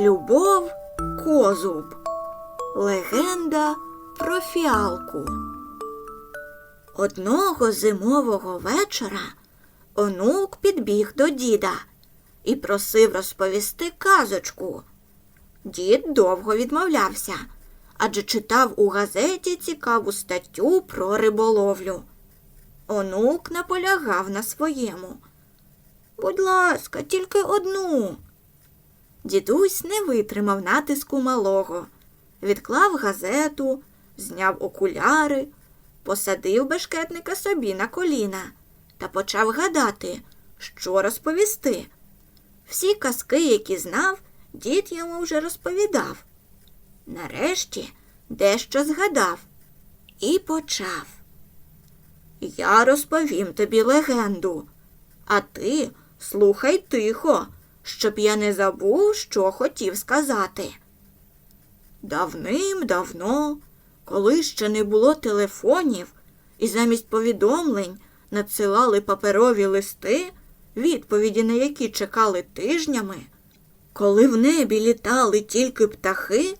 Любов Козуб. Легенда про фіалку. Одного зимового вечора онук підбіг до діда і просив розповісти казочку. Дід довго відмовлявся, адже читав у газеті цікаву статтю про риболовлю. Онук наполягав на своєму. Будь ласка, тільки одну. Дідусь не витримав натиску малого, відклав газету, зняв окуляри, посадив бешкетника собі на коліна та почав гадати, що розповісти. Всі казки, які знав, дід йому вже розповідав. Нарешті дещо згадав і почав. Я розповім тобі легенду, а ти слухай тихо, щоб я не забув, що хотів сказати. Давним-давно, коли ще не було телефонів, і замість повідомлень надсилали паперові листи, відповіді на які чекали тижнями, коли в небі літали тільки птахи,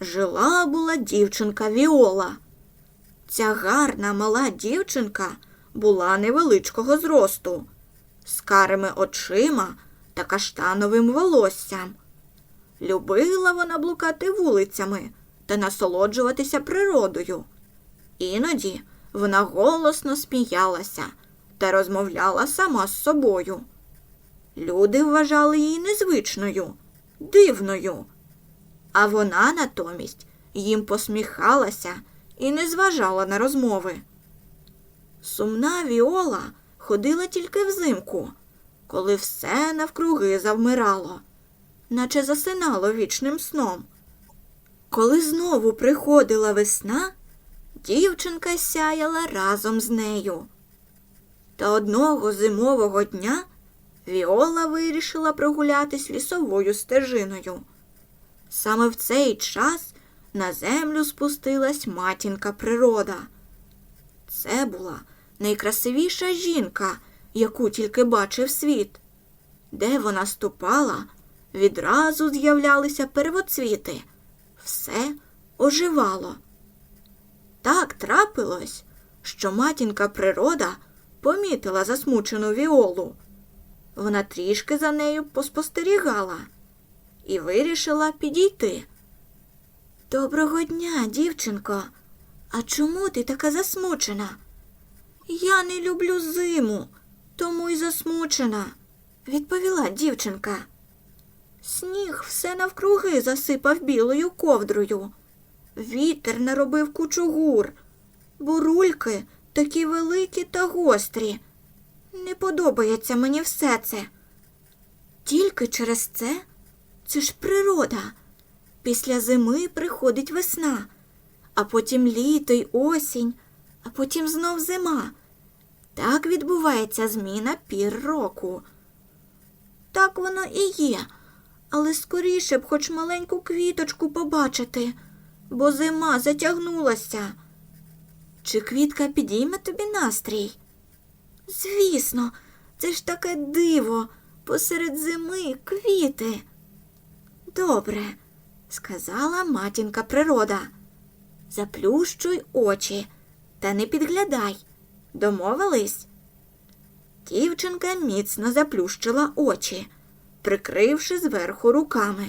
жила була дівчинка Віола. Ця гарна мала дівчинка була невеличкого зросту, з карими очима та каштановим волоссям. Любила вона блукати вулицями та насолоджуватися природою. Іноді вона голосно сміялася та розмовляла сама з собою. Люди вважали її незвичною, дивною, а вона натомість їм посміхалася і не зважала на розмови. Сумна Віола ходила тільки взимку, коли все навкруги завмирало, наче засинало вічним сном. Коли знову приходила весна, дівчинка сяяла разом з нею. Та одного зимового дня Віола вирішила прогулятись лісовою стежиною. Саме в цей час на землю спустилась матінка природа. Це була найкрасивіша жінка, яку тільки бачив світ. Де вона ступала, відразу з'являлися первоцвіти. Все оживало. Так трапилось, що матінка природа помітила засмучену віолу. Вона трішки за нею поспостерігала і вирішила підійти. Доброго дня, дівчинко. А чому ти така засмучена? Я не люблю зиму, тому й засмучена, відповіла дівчинка. Сніг все навкруги засипав білою ковдрою. Вітер наробив кучугур, бурульки такі великі та гострі. Не подобається мені все це. Тільки через це це ж природа. Після зими приходить весна, а потім літо й осінь, а потім знов зима. Так відбувається зміна пір року. Так воно і є, але скоріше б хоч маленьку квіточку побачити, бо зима затягнулася. Чи квітка підійме тобі настрій? Звісно, це ж таке диво посеред зими квіти. Добре, сказала матінка природа. Заплющуй очі та не підглядай. Домовились? Дівчинка міцно заплющила очі, прикривши зверху руками.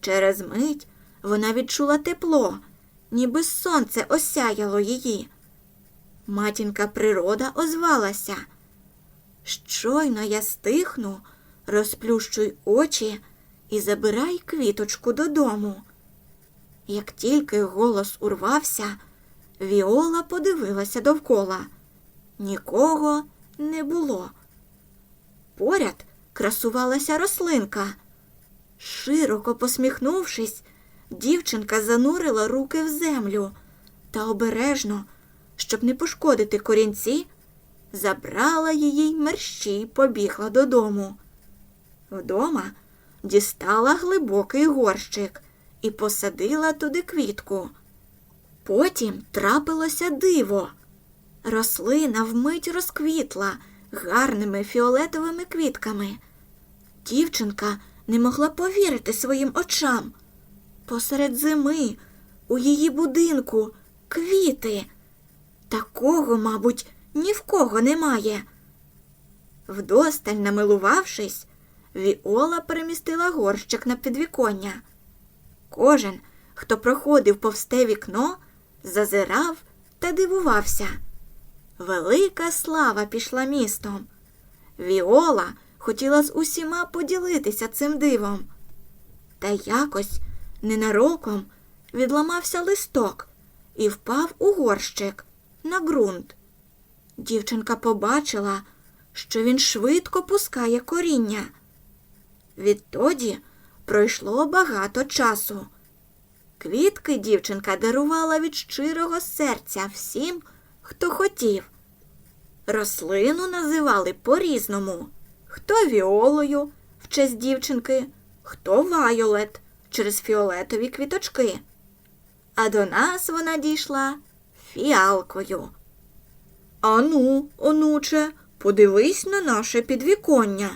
Через мить вона відчула тепло, ніби сонце осяяло її. Матінка природа озвалася. Щойно я стихну, розплющуй очі і забирай квіточку додому. Як тільки голос урвався, Віола подивилася довкола. Нікого не було. Поряд красувалася рослинка. Широко посміхнувшись, дівчинка занурила руки в землю та обережно, щоб не пошкодити корінці, забрала її й мерщій й побігла додому. Вдома дістала глибокий горщик і посадила туди квітку. Потім трапилося диво. Рослина вмить розквітла гарними фіолетовими квітками. Дівчинка не могла повірити своїм очам. Посеред зими у її будинку квіти. Такого, мабуть, ні в кого немає. Вдосталь намилувавшись, Віола перемістила горщик на підвіконня. Кожен, хто проходив повсте вікно, зазирав та дивувався. Велика слава пішла містом. Віола хотіла з усіма поділитися цим дивом. Та якось ненароком відламався листок і впав у горщик на ґрунт. Дівчинка побачила, що він швидко пускає коріння. Відтоді пройшло багато часу. Квітки дівчинка дарувала від щирого серця всім, хто хотів. Рослину називали по-різному хто віолою в честь дівчинки, хто вайолет через фіолетові квіточки. А до нас вона дійшла фіалкою. Ану, онуче, подивись на наше підвіконня.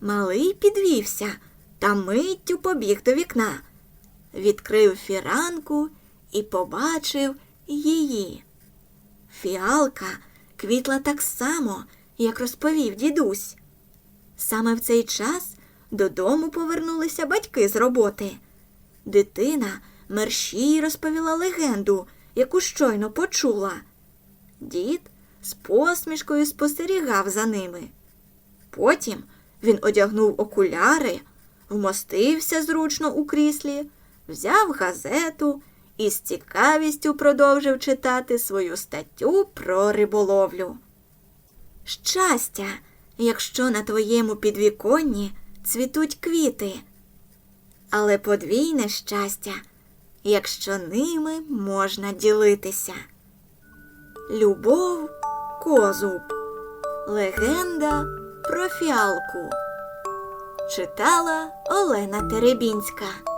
Малий підвівся та миттю побіг до вікна, відкрив фіранку і побачив її. Фіалка квітла так само, як розповів дідусь. Саме в цей час додому повернулися батьки з роботи. Дитина мерщій розповіла легенду, яку щойно почула. Дід з посмішкою спостерігав за ними. Потім він одягнув окуляри, вмостився зручно у кріслі, взяв газету і з цікавістю продовжив читати свою статтю про риболовлю. Щастя, якщо на твоєму підвіконні цвітуть квіти, але подвійне щастя, якщо ними можна ділитися. Любов Козуб. Легенда про фіалку. Читала Олена Теребінська.